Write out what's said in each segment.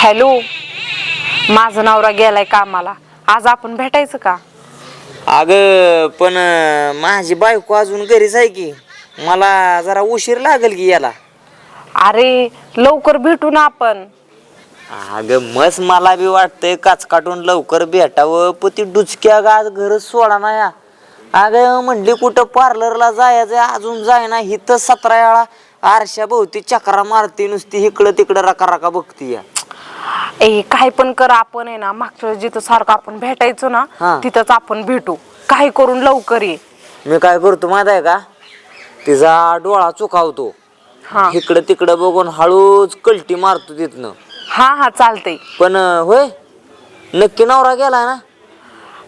Hello माझा नवरा गेलाय कामाला. आज आपण भेटायचं का? अग पण अं, माझी बायको अजून घरीच आहे की. मला जरा उशीर लागेल की याला. अरे लवकर भेटू ना आपण. अग मस मला बी वाटतंय काच काटून लवकर भेटावं पण ती डुचक्या गाज घर सोडा ना या. अगं म्हणली कुठं पार्लरला जायचं अजून जाय ना हिथं सतरा वेळा आरशा भोवती चक्रा मारती नुसती इकडं तिकडं रका रका बघती या. ए काय पण कर आपण आहे ना मागच्या जिथं सारखं आपण भेटायचो ना हा. तिथंच आपण भेटू. काही करून लवकर ये. मी काय करतो माहीत आहे का? तिचा डोळा चुकावतो. हा. इकडं तिकडं बघून हळूच कलटी मारतो तिथनं. हा हा चालतंय. पण अं, होय? नक्की नवरा गेला ना?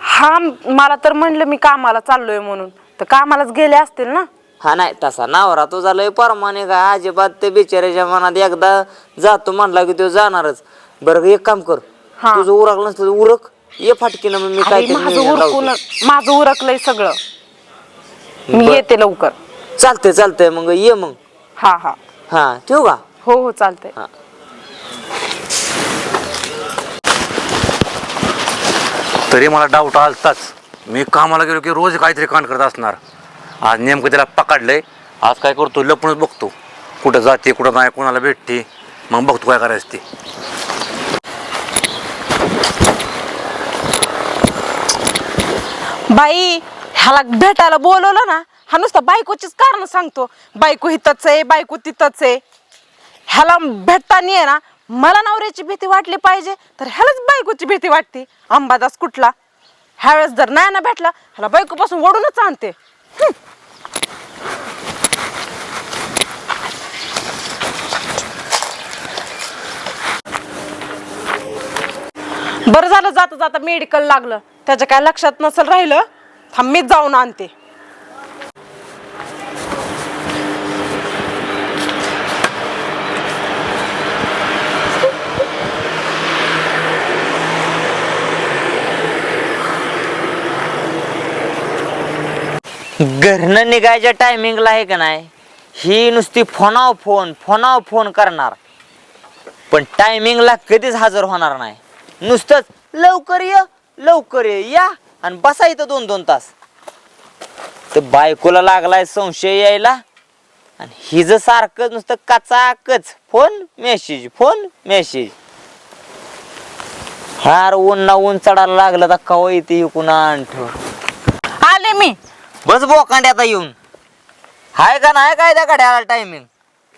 हा मला तर म्हणलं मी कामाला चाललोय म्हणून. तर कामालाच गेले असतील ना? हा नाही तसा नवरा तुझा लय परमाने का? अजिबात ते बिचाऱ्याच्या मनात एकदा जातो म्हणला की तो जाणारच. बरं एक काम कर. हा. तुझं उरकलं नसतं तर उरक. ये फाटकीनं मग मी काय अरे माझं उरकून माझं उरकलंय सगळं. मी बर. येते लवकर. चालतंय चालतंय. मग ये मग. हा हा. हा ठेवू का? हो हो चालतंय. हा. तरी मला डाऊट आलताच. मी कामाला गेलो की रोज काहीतरी कांड करत असणार. आज नेमकं त्याला पकडलंय. आज काय करतो? लपूनच बघतो. कुठं जाते कुठं नाही कोणाला भेटते? मग बघतो काय करायचं ते. बाई ह्याला भेटायला बोलवलं ना हा नुसता बायकोचीच कारण सांगतो. बायको हितच आहे बायको तिथंच आहे. ह्याला भेटताना आहे ना मला नवऱ्याची भीती वाटली पाहिजे तर ह्यालाच बायकोची भीती वाटते. अंबादास कुठला? ह्यावेळेस जर नाही ना भेटला ह्याला बायकोपासून ओढूनच आणते. बरं झालं जाता जाता मेडिकल लागलं. त्याच्या काय लक्षात नसेल राहिलं थांब मीच जाऊन आणते. घरनं निघायच्या टायमिंगला आहे का नाही ही नुसती फोनाव फोन फोनाव फोन करणार. पण टायमिंगला कधीच हजर होणार नाही. नुसतंच लवकर ये. लवकर ये या. आणि बसा इथं दोन दोन तास. तर बायकोला लागलाय संशय यायला. आणि हिज सारखं नुसतं कचाकच. फोन मेसेज फोन मेसेज हार ऊन ना ऊन चढायला लागलं तर कवा येते ठेव आले मी. बस बोकांड आता येऊन. हाय का नाही काय त्या गाड्याला टायमिंग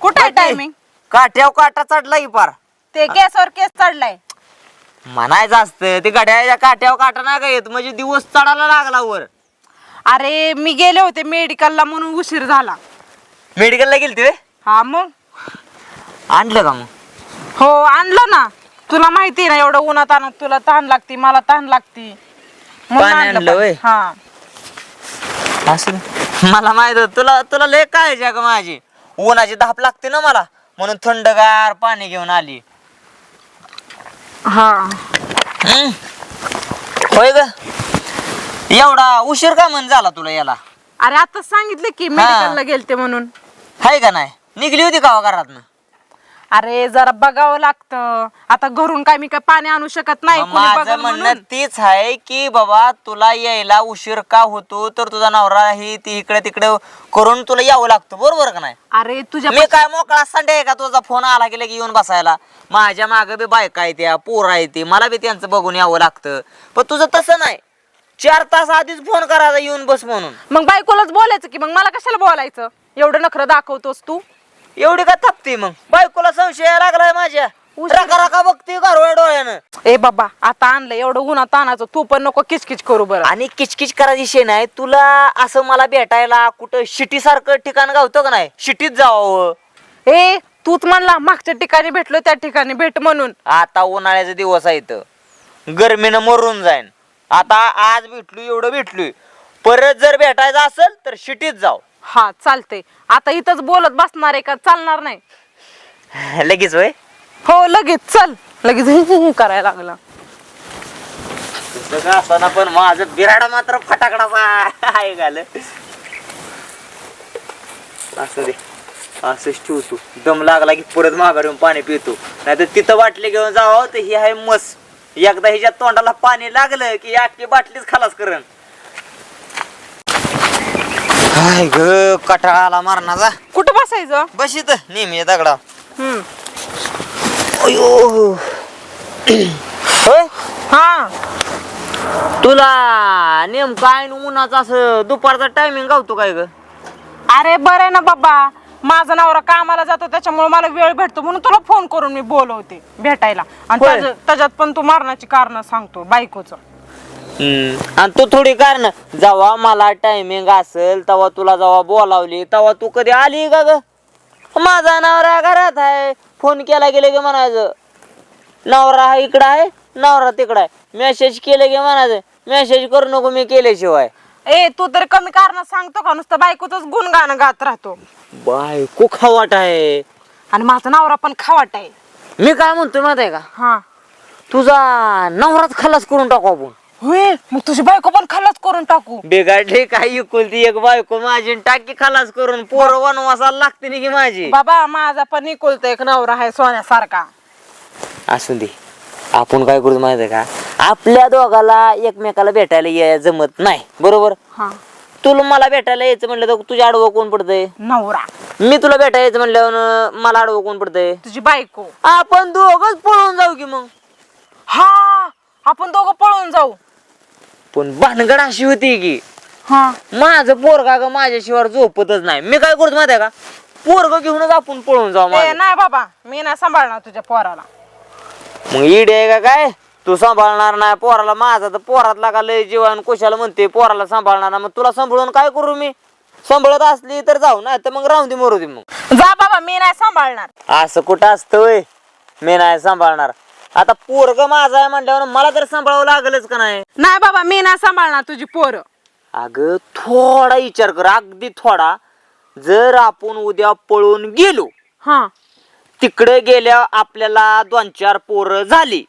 कुठे आहे टायमिंग काट्याव काटा चढला की पार? ते केसवर केस चढलाय. म्हणायचं असतं ते गाड्याच्या काट्याव काटा नाही का येत? म्हणजे दिवस चढायला लागला वर. अरे मी गेले होते मेडिकलला म्हणून उशीर झाला. मेडिकलला गेली ते हा मग? आणलं का मग? हो आणलं ना. तुला माहिती ना एवढं उन्हात आणत तुला तहान लागती मला तहान लागती. म्हणून पाणी आणलं आणलं पण. व्हय? हा. असं मला माहीत होतं, तुला तुला लय काळजी आहे का माझी? उन्हाची धाप लागते ना मला. म्हणून थंडगार पाणी घेऊन आली. हा. होय ग. एवढा उशीर का म्हण झाला तुला याला? अरे आता सांगितलं की मेडिकलला गेलते म्हणून. हाय का नाही? निघली होती का घरातनं? अरे जरा बघावं लागतं. आता घरून काय मी काय पाणी आणू शकत नाही कोणी माझं बघल म्हणणं म्हणून. तीच आहे की बाबा तुला यायला उशीर का होतो? तर तुझा नवरा ही ती इकडे तिकडे करून तुला यावं लागतं. बरोबर का नाही? अरे तुझ्या मी काय मोकळा संडे आहे का? तुझा फोन आला की लगे येऊन बसायला. माझ्या मागे बी बायका आहे त्या पोर आहे ती. मला बी त्यांचं बघून यावं लागतं. पण तुझं तसं नाही. चार तास आधीच फोन करायचा येऊन बस म्हणून. मग बायकोलाच बोलायचं की मग मला कशाला बोलायचं? एवढं नखरं दाखवतोस तू. एवढी का थापते मग? बायकोला संशय लागलाय माझ्या. उशीर- रका रका बघते डोळ्यानं. ए बाबा आता आणलं एवढं उन्हात आणायचं तू पण नको किचकिच करू बरं. आणि किचकिच करायची विषय नाही तुला असं मला भेटायला कुठं शिटी सारखं ठिकाण गावतं का नाही? शिटीत जावं. ए तूच म्हणला मागच्या ठिकाणी भेटलो त्या ठिकाणी भेट म्हणून. आता उन्हाळ्याचा दिवस आहे इथं गरमीनं मरून जाईन. आता आज भेटलो एवढं भेटलोय. परत जर भेटायचं असेल तर शिटीत जाव. हा चालते आता इथंच बोलत बसणार आहे का? चालणार नाही. लगेच होय? हो लगेच. चल. लगेच हि- हि- हि करायला लागला. का असताना पण माझं बिराडा मात्र फटाकडाचा आहे घाल असू दे. असंच ठेवतो दम लागला की परत माघार येऊन पाणी पितो. नाही तर तिथं बाटली घेऊन जावं तर ही आहे मस. एकदा हिच्या तोंडाला पाणी लागलं की अख्खी बाटलीच खलास करण. काय ग कटाळा आला मारणाचा. कुठं बसायचं? बस इथं नेहमी दगडा हम्म. अयो. होय हा. तुला नेमकं आहे न उन्हाचं असं दुपारचा टायमिंग गावतो काय ग? अरे बरं आहे ना बाबा. माझा नवरा कामाला जातो त्याच्यामुळे मला वेळ भेटतो. म्हणून तुला फोन करून मी बोलवते भेटायला. आणि होय. त्याच्यात पण तू मारण्याची कारण सांगतो बायकोचं. आणि तू थोडी कारण जेव्हा मला टायमिंग असेल तेव्हा तुला जेव्हा बोलावली तेव्हा तू कधी आली का ग? माझा नवरा घरात आहे. फोन केला गेले की म्हणायचं नवरा हा इकडं आहे नवरा तिकडं आहे. मेसेज केले की म्हणायचं मेसेज करू नको मी केल्याशिवाय. ए तू तरी कमी कारण सांगतो का? नुसतं बायकोच गुणगाणं गात राहतो. बायको खावाट आहे. आणि माझा नवरा पण खावाट आहे. मी काय म्हणतोय माहिती आहे का? हा. तुझा नवराच खलास करून टाकू आपण. होय मग तुझी बायको पण खाल्लाच करून टाकू. बिघडली काय इकुलती? एक बायको माझी आणि टाकी खलास करून पोरं वनवासाला लागते नी की माझी. बाबा माझा पण निकोलतो एक नवरा आहे सोन्यासारखा. असू दे. आपण काय करू माहिती का? आपल्या दोघाला एकमेकाला भेटायला याय जमत नाही बरोबर? हा. तुला मला भेटायला यायचं म्हणलं तर तुझ्या आडवं कोण पडतंय? नवरा. मी तुला भेटायला यायचं म्हणल्यावर मला आडवं कोण पडतंय? तुझी बायको. आपण दोघच पळून जाऊ की मग. हा आपण दोघं पळून जाऊ. पण भानगड अशी होती की हा. माझं पोरगा ग माझ्याशिवाय झोपतच नाही. मी काय करतो माहिती का? पोरग घेऊनच आपण पळून जाऊ ए माझं. नाही बाबा मी नाही सांभाळणार तुझ्या पोराला. मग इड आहे का काय? तू सांभाळणार नाही पोराला. माझा तर पोरातला का लय जीवन कुशाला म्हणते पोराला सांभाळणार नाही. मग तुला सांभाळून काय करू मी? सांभाळत असली तर जाऊ ना तर मग राहून दे मरू दे मग. जा बाबा मी नाही सांभाळणार. असं कुठं असतं वय मी नाही सांभाळणार. आता पोरग माझा आहे म्हणल्यावर मला तर सांभाळावं लागलच का नाही? नाही बाबा मी नाही सांभाळणार तुझी पोरं. अगं थोडा विचार कर अगदी थोडा. जर आपण उद्या पळून गेलो हा. तिकडे गेल्या आपल्याला दोन चार पोरं झाली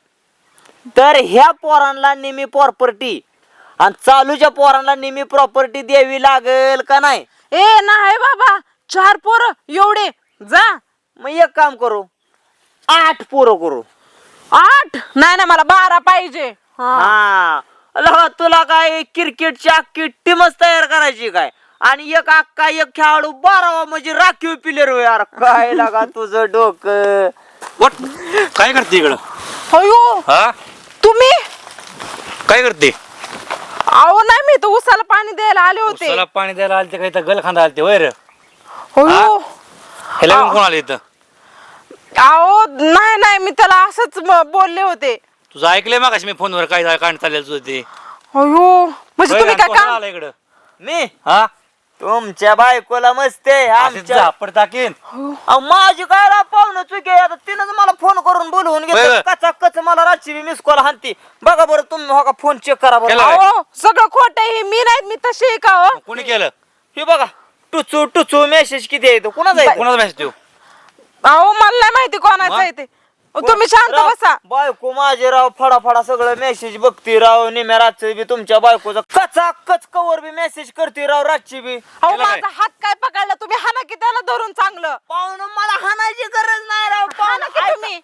तर ह्या पोरांना नेहमी प्रॉपर्टी आणि चालूच्या पोरांना नेहमी प्रॉपर्टी द्यावी लागेल का नाही? ए नाही बाबा चार पोरं एवढे. जा. मग एक काम करू आठ पोरं करू. आठ? नाही ना मला बारा पाहिजे. हा. हा. लगा तुला काय क्रिकेटची अख्खी टीमच तयार करायची काय? आणि एक अक्का एक खेळाडू बारावा म्हणजे राखीव प्लेअर यार. काय लागा तुझं डोकं? वट काय करते इकडं? अयो हा? तुम्ही? काय करते? अहो नाही मी तर उसाला पाणी द्यायला आले होते. उसाला पाणी द्यायला आलते काही तर गल खांदा आलते वैर अयो. ह्याला कोण आले इथं? अहो नाही नाही मी त्याला असंच म- बोलले होते. तुझं ऐकलंय मग मी फोनवर काय झालं, काय चाललेलं तुझं ते? अयो म्हणजे तुम्ही काय काम आला इकडं? मी? हा? तुमच्या बायकोला मस्त आमच्या झापड टाकीन. अहो, माझी काय राव पाहुणं चुकी आहे? आता तिनं मला फोन करून बोलवून घेतलं. कचा कच मला रातची मिस कॉल हानती बघा बरं तुम्ही हो का फोन चेक करा बरं. केला. अहो सगळं खोट आहे हे मी नाही मी तशी आहे का हो? कोणी केलं? हे बघा टुचू टुचू मेसेज किती आहे? तो कुणाचा आहे? कोणाचा मेसेज देऊ? अहो मला नाही माहिती कोणाचं? आहे ते. तुम्ही शांत राव, बसा. बायको माझे राव फडा फडा सगळं मेसेज बघते राव निम्या रातचं बी तुमच्या बायकोचा. कचा कच कवर बी मेसेज करते राव रातची बी. अहो काय? माझा हात काय पकडला? तुम्ही हाना की त्याला धरून चांगलं? पाहुणं मला हाणायची गरज नाही राव. हाना की तुम्ही?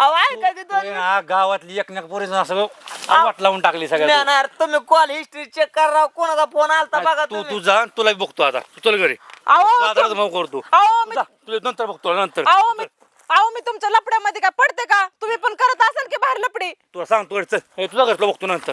अहो ऐका की दोन तू ना गावातली एकमेक पोरीचं असं वाट लावून टाकली सगळ्या तुम्ही कॉल हिस्ट्री चेक करा राव कोणाचा फोन आलता बघा तू तुम्ही. तू जा तुला बघतो आता तू चल घरी. अहो, भाऊ करतो. अहो मी जा तुझ्या नंतर बघतो नंतर. अहो मी अहो मी तुमच्या लपड्यामध्ये काय पडते का? तुम्ही पण करत असाल की बाहेर लपडी? तुला सांगतो चल. हे तुझा घरचं बघतो नंतर.